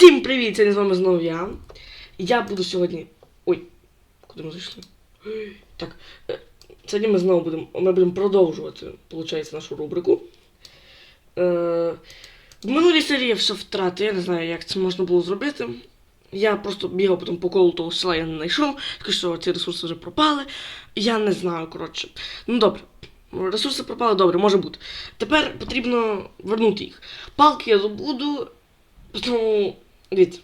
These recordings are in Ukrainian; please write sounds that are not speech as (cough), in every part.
Всім привіт! Сьогодні з вами знову я. Я буду сьогодні. Ой, куди ми зайшли? Так, е, сьогодні ми знову будемо. Ми будемо продовжувати, виходить, нашу рубрику. Е, в минулій серії я все втратив, я не знаю, як це можна було зробити. Я просто бігав потім по колу того села, я не знайшов, так що ці ресурси вже пропали. Я не знаю, коротше. Ну добре. Ресурси пропали, добре, може бути. Тепер потрібно вернути їх. Палки я добуду. Ну, дивіться.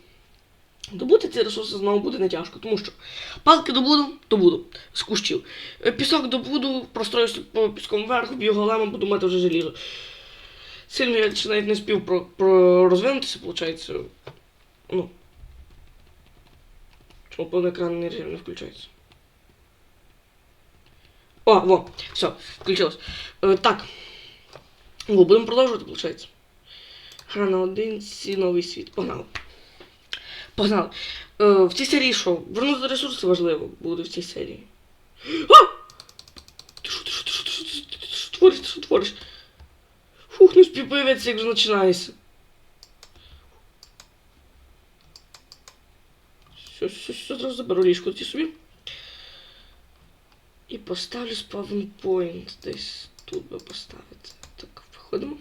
Добути ці ресурси знову буде не тяжко, тому що палки добуду, добуду з кущів. Е, Пісок добуду, простроюся по піском вверху, б'ю голема, буду мати вже желізо. Сильно я ще навіть не спів про, про розвинутися, виходить. Ну. Чому повний повноекранний режим не включається? О, во, все, включилось. Е, так. О, будемо продовжувати, виходить. Гра на одинці, новий світ. Погнали. Погнали. Е, в цій серії що? Вернути ресурси важливо буде в цій серії. А! Ти що, ти що, ти що, ти що, ти що, твориш, ти що твориш? Фух, не спів появитися, як вже починається. Все, все, все, зразу заберу ліжко ті собі. І поставлю point десь тут би поставити. Так, виходимо.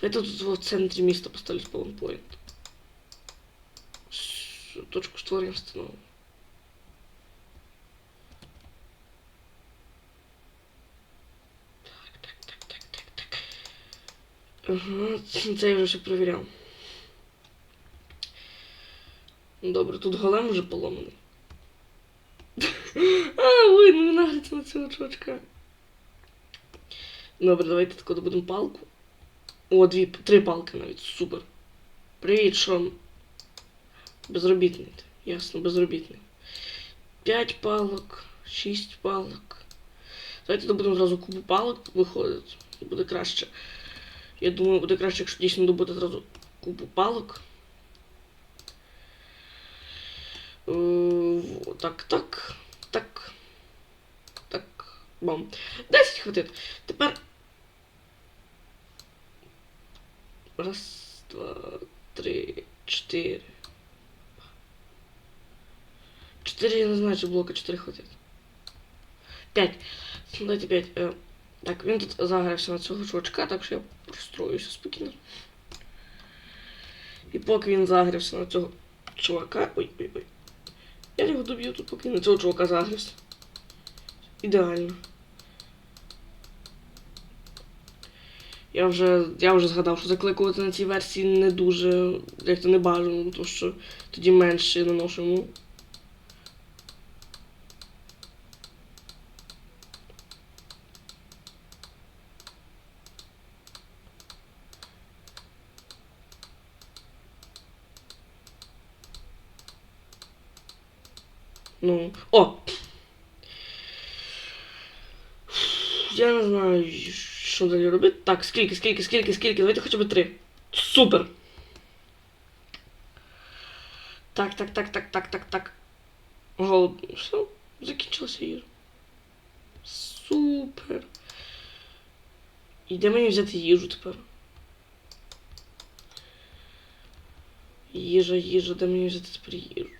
Давайте тут в центрі міста поставлю спаунпоінт. Точку створення встановлю. Так, так, так, так, так, так. Це я вже все перевіряв. Добре, тут голем вже поломаний. А, ой, ну не нагляться на цього чувачка. Добре, давайте тако добудемо палку. О, дві, три палки навіть. Супер. Привіт, Шон. Безробітний. Ясно, безробітний. П'ять палок, шість палок. Давайте добудемо зразу купу палок, виходить. Буде краще. Я думаю, буде краще, якщо дійсно добути зразу купу палок. Е, Так, так, так. Так. Бам. 10 хватить. Тепер Раз, два, три, чотири. Чотири, я не знаю, чи блока чотири хватить. П'ять. Ну, Дайте п'ять. Е, Так, він тут загрався на цього чувачка, так що я простроюся спокійно. І поки він загрався на цього чувака. Ой, ой, ой. Я його доб'ю тут, поки на цього чувака загрався. Ідеально. Я вже, я вже згадав, що закликувати на цій версії не дуже, як то не бажано, тому що тоді менше наношу йому. Ну. О! Я не знаю, що далі робити. Так, скільки, скільки, скільки, скільки. Давайте хоча б три. Супер! Так, так, так, так, так, так, так. Голод. Все, закінчилася їжа. Супер. І де мені взяти їжу тепер? Їжа, їжа, де мені взяти тепер їжу?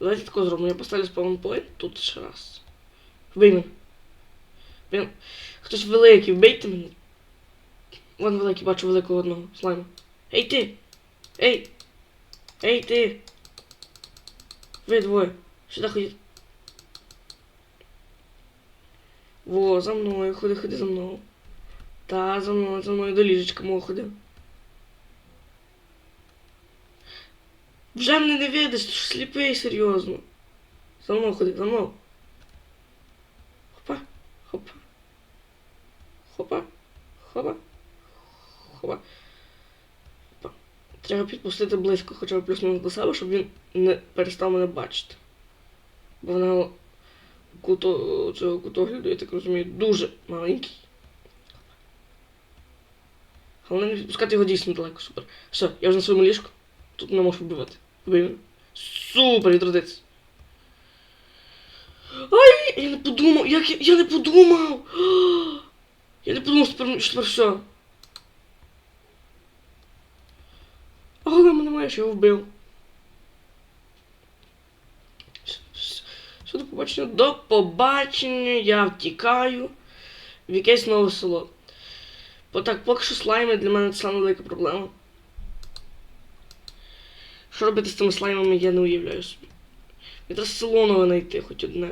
Давайте тако зробимо. Я поставлю спаунпоінт тут ще раз. Вбий мене. Блін. Хтось великий, вбийте мене. Вон великий, бачу великого одного слайма. Ей ти! Ей! Ей ти! Ви двоє. Сюди ходіть. Во, за мною, ходи, ходи за мною. Та, за мною, за мною до ліжечка мого ходи. Вже мене не видиш, ти ж сліпий серйозно. За мною ходи, за мною. Хопа, хопа. Хопа, хопа, хопа. Хопа. Треба підпустити близько хоча б плюс-мінус до себе, щоб він не перестав мене бачити. Бо вона куто, цього кутогляду, я так розумію, дуже маленький. Головне не відпускати його дійсно далеко, супер. Все, я вже на своєму ліжку. Тут не можу вбивати. Вбив. Супер, відродиться. Ай, я не подумав, як я, я не подумав. Я не подумав, що тепер, що тепер все. А голема немає, що його вбив. Все, до побачення. До побачення, я втікаю в якесь нове село. Бо так, поки що слайми для мене це саме проблема. Що робити з цими слаймами, я не уявляю собі. Мені треба село нове знайти, хоч одне.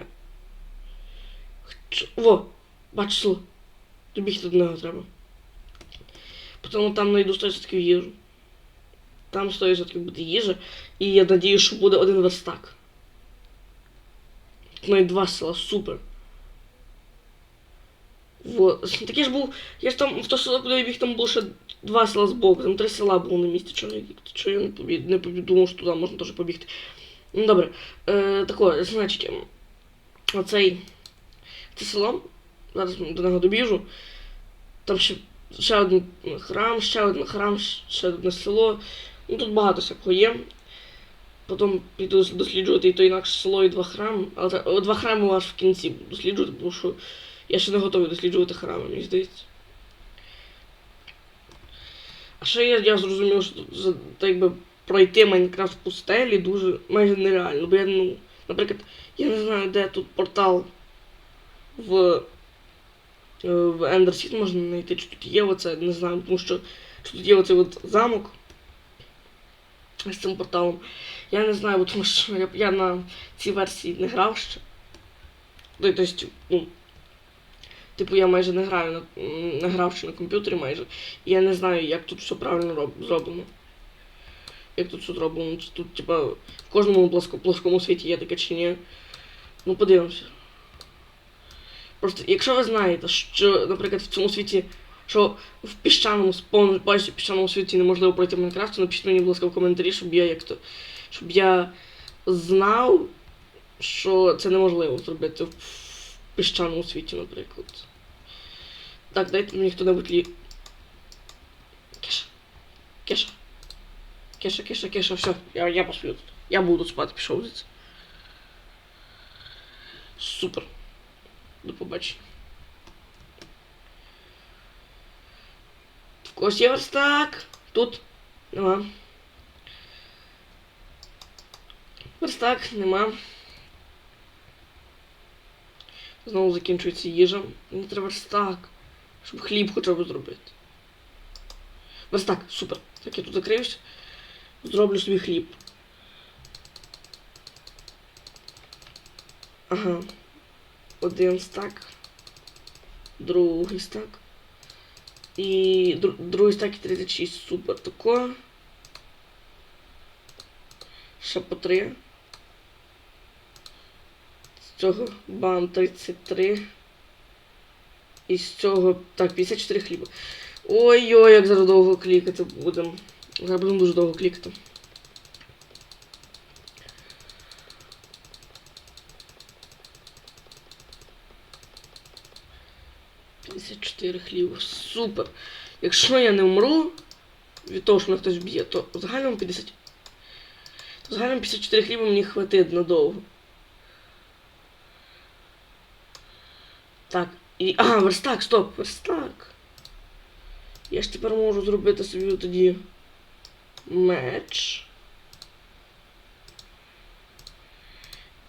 Хоч... Во! Бачу село. Добігти до нього треба. Потім там знайду 100% їжу. Там 100% буде їжа. І я надію, що буде один верстак. Навіть два села, супер. Вот. Так я ж був. Я ж там в то село, куди я біг, там було ще два села збоку, там три села було на місці. Чого я, чого я не побіг, не побіг, думав, що туди можна теж побігти. Ну добре. Е, тако, значить, оцей. Це село. Зараз до нього добіжу. Там ще, ще один храм, ще один храм, ще одне село. Ну тут багато всякого є. Потім піду досліджувати і то інакше село, і два храми. Але два храми аж в кінці досліджувати, тому що я ще не готовий досліджувати храми, мені здається. А ще я, я зрозумів, що за- так якби пройти Майнкрафт в пустелі дуже майже нереально. Бо я, ну, наприклад, я не знаю, де тут портал в, е, в City можна знайти, чи тут є оце, не знаю, тому що чи тут є оцей от замок з цим порталом. Я не знаю, тому що я, я на цій версії не грав ще. Тобто, ну, типу, я майже не граю на не грав ще на комп'ютері майже. Я не знаю, як тут все правильно роб, зроблено. Як тут все зроблено. Тут, типа, в кожному плоско, плоскому світі є таке чи ні. Ну, подивимося. Просто, якщо ви знаєте, що, наприклад, в цьому світі, що в піщаному, повному повністю піщаному світі неможливо пройти Майнкрафт, то напишіть мені, будь ласка, в коментарі, щоб я як то. Щоб я знав, що це неможливо зробити в піщаному світі, наприклад. Так, дайте мені хто-небудь лі. Кеша. Кеша. Кеша, кеша, кеша, все, я, я посплю тут. Я буду спати, пішов звідси. Супер. До побачення. В когось є верстак. Тут. Нема. Верстак, нема. Знову закінчується їжа. Мені треба верстак. Щоб хліб хоча б зробити. Верстак, супер. Так, я тут закриюсь. Зроблю собі хліб. Ага. Один стак. Другий стак. І дру- другий стак і 36. Супер. Тако. Ще по 3. Цього бам 33. І з цього. Так, 54 хліба. Ой-ой, як зараз довго клікати будемо. Зараз будемо дуже довго клікати. Чотири хліба. Супер. Якщо я не вмру від того, що мене хтось б'є, то загальному 50. В загальному 54 хліба мені хватить надовго. Так. І... Ага, верстак, стоп, верстак. Я ж тепер можу зробити собі тоді меч.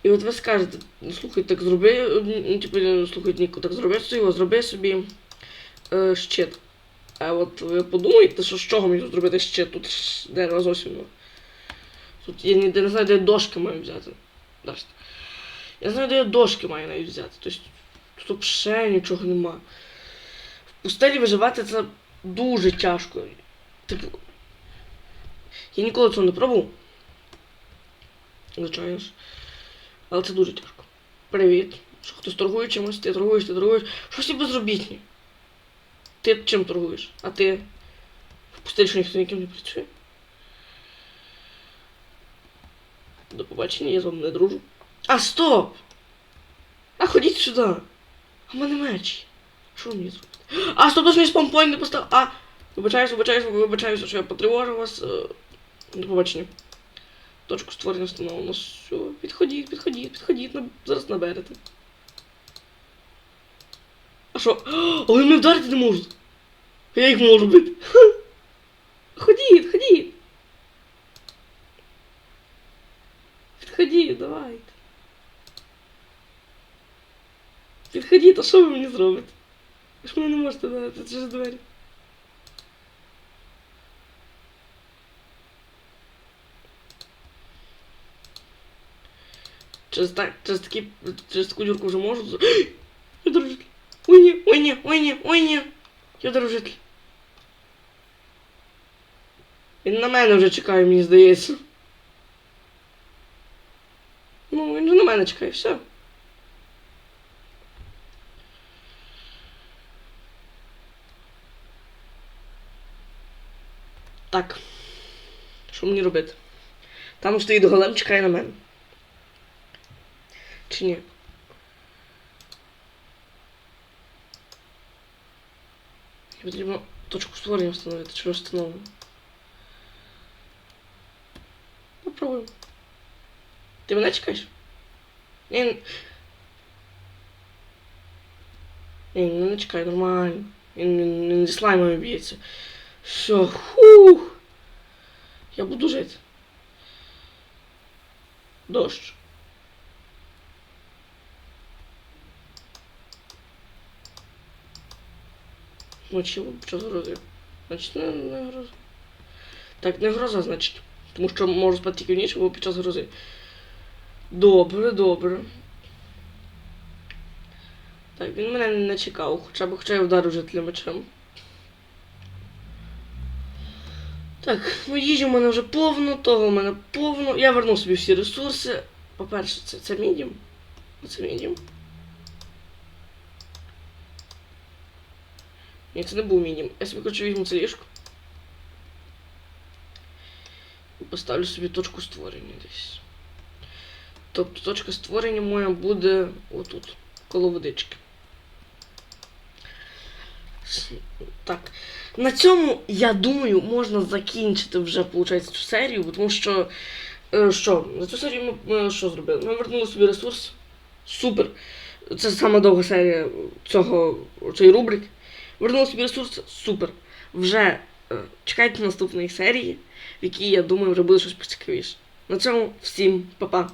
І от ви скажете, слухай, так зроби, ну, типу, слухай, Ніко, так зроби його, зроби собі е, щит. А от ви подумаєте, що з чого мені зробити щит? Тут дерева зовсім. Тут я не знаю, де я дошки маю взяти. Я знаю, де я дошки маю навіть взяти. Тобто тут взагалі нічого нема. В пустелі виживати це дуже тяжко. Типу. Я ніколи цього не пробував. Звичайно ж. Але це дуже тяжко. Привіт. Що хтось торгує чимось, ти торгуєш, ти торгуєш. Щось і безробітні. Ти чим торгуєш? А ти в пустелі що ніхто ніким не працює. До побачення, я з вами не дружу. А стоп! А ходіть сюди! В мене меч. Що мені зробити? А, стоп, точно спампойнт не поставив. А! Вибачаюсь, вибачаюсь, вибачаюся, що я потривожив вас. Е, До побачення. Точку створення встановлено. Все, підходіть, підходіть, підходіть, на- зараз наберете. А що? Вони мене вдарити не можуть. Я їх можу робити. (laughs) Ходіть, ходіть. Підходіть, давайте. Підходіть, а що ви мені зробите? Ви ж мене не можете дати через двері. Через, так, через, такі, через таку дюрку вже можу. (gasps) Я дорожитель. Ой ні, ой ні, ой ні, ой ні. Я дорожитель. Він на мене вже чекає, мені здається. Ну, він же на мене чекає, все. Так. Що мені робити? Там стоїть голем, чекає на мене. Чи ні? Потрібно точку створення встановити, чи вже встановлено. Попробуємо. Ти мене чекаєш? Ні. Ні, ну не чекай, нормально. Він зі слаймами б'ється. Все, хух. Я буду жити. Дощ. Ночі що грози. Значить, не, не гроза. Так, не гроза, значить. Тому що можу спати тільки ніч або під час грози. Добре, добре. Так, він мене не чекав, хоча б хоча я вдарив жителя мечем. Так, ну їжі в мене вже повно, того в мене повно. Я верну собі всі ресурси. По-перше, це, це мідіум. Це мідіум. Ні, це не був мідіум. Я собі хочу візьму це ліжко. І поставлю собі точку створення десь. Тобто точка створення моя буде отут, коло водички. Так. На цьому, я думаю, можна закінчити вже, виходить, цю серію, тому що. е, що, за цю серію ми, ми що зробили? Ми вернули собі ресурс. Супер. Це сама довга серія цього цієї рубрики. Вернули собі ресурс, супер. Вже е, чекайте наступної серії, в якій, я думаю, вже буде щось поцікавіше. На цьому всім па-па.